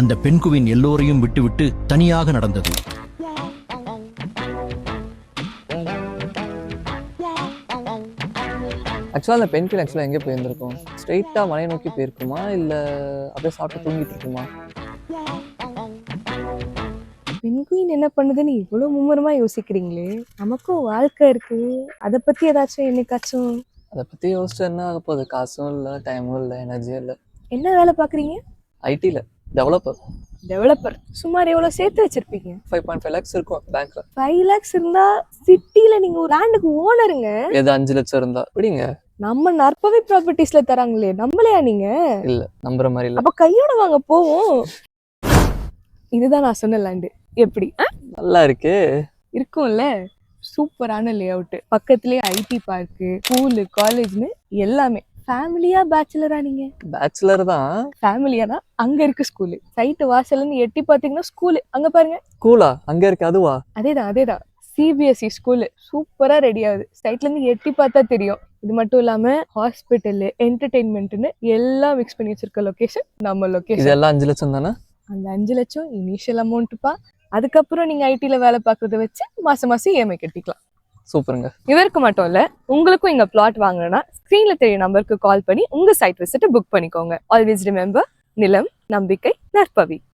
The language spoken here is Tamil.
அந்த பெண்குவின் எல்லோரையும் விட்டுவிட்டு தனியாக நடந்தது. ஆக்சுவலாக அந்த பெண்கள் ஆக்சுவலாக எங்கே போயிருந்திருக்கும்? ஸ்ட்ரெயிட்டாக மலையை நோக்கி போயிருக்குமா? இல்லை அப்படியே சாப்பிட்டு தூங்கிட்டு இருக்குமா? பெண்குயின் என்ன பண்ணுதுன்னு இவ்வளோ மும்முரமா யோசிக்கிறீங்களே? நமக்கும் வாழ்க்கை இருக்கு. அதை பத்தி ஏதாச்சும் என்னைக்காச்சும் அதை பற்றி யோசிச்சு என்ன ஆக போகுது? காசும் இல்லை டைமும் இல்லை எனர்ஜியும் இல்லை. என்ன வேலை பாக்குறீங்க ஐடியில் டெவலப்பர் டெவலப்பர் சுமார் எவ்வளோ சேர்த்து வச்சிருப்பீங்க? ஃபைவ் பாயிண்ட் ஃபைவ் லேக்ஸ் இருக்கும் பேங்க்ல ஃபைவ் லேக்ஸ் இருந்தா சிட்டில நீங்க ஒரு லேண்டுக்கு ஓனருங்க எது அஞ்சு லட்சம் இருந்தா? அப்படிங்க நம்ம நற்பவி ப்ராப்பர்ட்டிஸ்ல தராங்களே நம்மளையா நீங்க? இல்லை நம்புற மாதிரி இல்லை. அப்ப கையோட வாங்க போவோம். இதுதான் நான் சொன்ன லேண்டு எப்படி? நல்லா இருக்கு. இருக்கும்ல? சூப்பரான லே அவுட் பக்கத்துலயே ஐடி பார்க்கு ஸ்கூலு காலேஜ்னு எல்லாமே. ஃபேமிலியா பேச்சுலரா நீங்க? பேச்சுலர் தான். ஃபேமிலியானா அங்க இருக்கு ஸ்கூலு சைட்டு இருந்து எட்டி பாத்தீங்கன்னா ஸ்கூலு அங்க பாருங்க. கூலா அங்க இருக்கு அதுவா? அதேதான் அதேதான். சிபிஎஸ்சி ஸ்கூலு சூப்பரா ரெடி ஆகுது. சைட்ல இருந்து எட்டி பார்த்தா தெரியும். இது மட்டும் இல்லாம ஹாஸ்பிட்டல் என்டர்டெயின்மெண்ட்னு எல்லாம் மிக்ஸ் பண்ணி வச்சிருக்க லொகேஷன் நம்ம லொகேஷன் இதெல்லாம் அஞ்சு லட்சம் தானே? அந்த அஞ்சு லட்சம் இனிஷியல் அமௌண்ட்டுப்பா அதுக்கப்புறம் நீங்க ஐடில வேலை பார்க்கறத வச்சு மாசம் மாசம் இஎம்ஐ கட்டிக்கலாம். சூப்பருங்க. இவருக்கு மட்டும் இல்ல உங்களுக்கும் இங்க பிளாட் வாங்கணும்னா ஸ்கிரீன்ல தெரிய நம்பருக்கு கால் பண்ணி உங்க சைட் விசிட்ட புக் பண்ணிக்கோங்க. ஆல்வேஸ் ரிமெம்பர் நிலம் நம்பிக்கை நற்பவி.